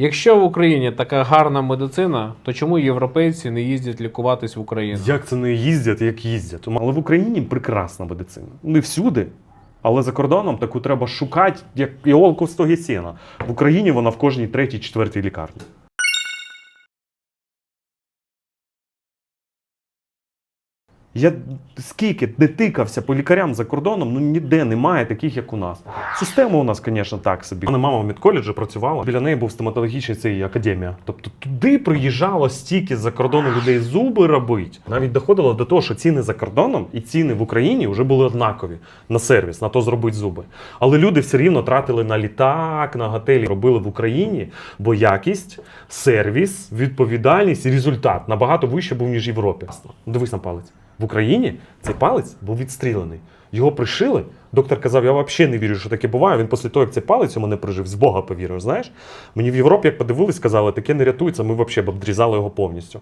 Якщо в Україні така гарна медицина, то чому європейці не їздять лікуватись в Україну? Як це не їздять, як їздять? Але в Україні прекрасна медицина. Не всюди. Але за кордоном таку треба шукати, як іолку в стогі сіна. В Україні вона в кожній третій, четвертій лікарні. Я скільки не тикався по лікарям за кордоном, ну ніде немає таких, як у нас. Система у нас, звісно, так собі. Мене мама в медколеджі працювала. Біля неї був стоматологічний цей академія. Тобто туди приїжджало стільки з-за кордону людей зуби робити. Навіть доходило до того, що ціни за кордоном і ціни в Україні вже були однакові на сервіс, на то зробити зуби. Але люди все рівно тратили на літак, на готелі. Робили в Україні, бо якість, сервіс, відповідальність і результат набагато вище був, ніж в Європі. Дивись на палець. В Україні цей палець був відстрілений. Його пришили. Доктор казав, я взагалі не вірю, що таке буває. Він після того, як цей палець у мене прижив, з Бога повірив. Знаєш? Мені в Європі, як подивились, сказали, таке не рятується, ми взагалі б обдрізали його повністю.